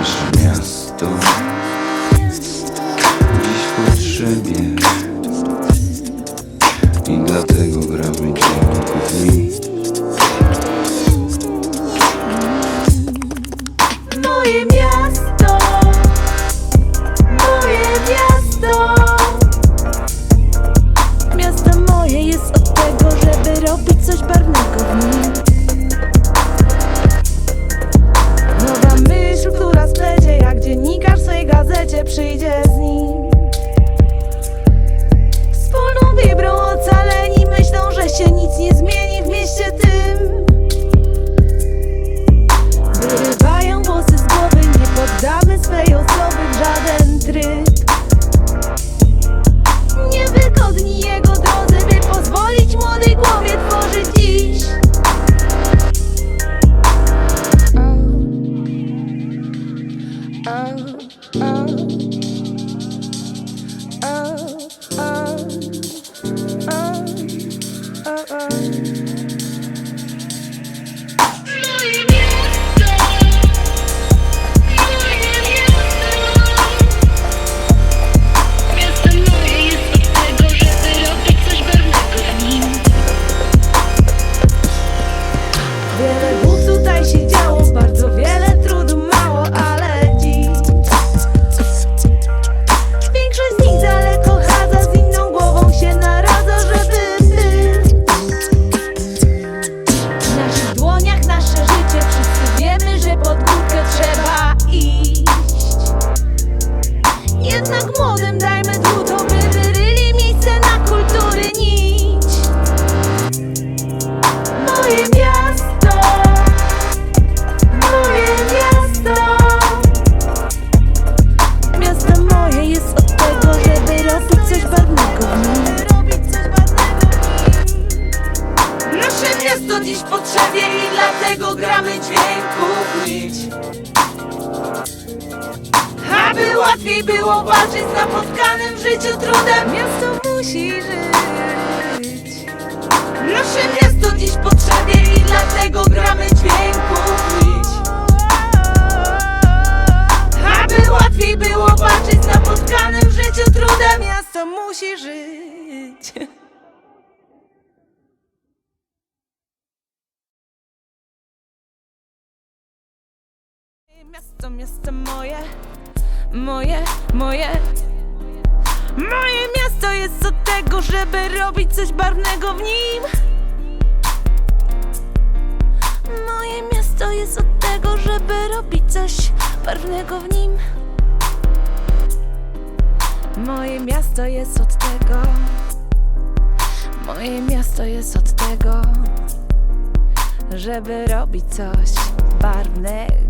niż miasto. Dziś potrzebie. I dlatego gazecie przyjdzie z nim. Wspólną wibrą ocaleni myślą, że się nic Wiele bóg tutaj się działo, bardzo dlatego gramy dźwięków nić. Aby łatwiej było walczyć z napotkanym w życiu trudem, miasto musi żyć. Nasze miasto dziś potrzebie i dlatego gramy dźwięków nić Aby łatwiej było walczyć z napotkanym w życiu trudem Miasto musi żyć Miasto, miasto moje, moje, moje Moje miasto jest od tego, żeby robić coś barwnego w nim. Moje miasto jest od tego, żeby robić coś barwnego w nim. Moje miasto jest od tego. Moje miasto jest od tego, żeby robić coś barwnego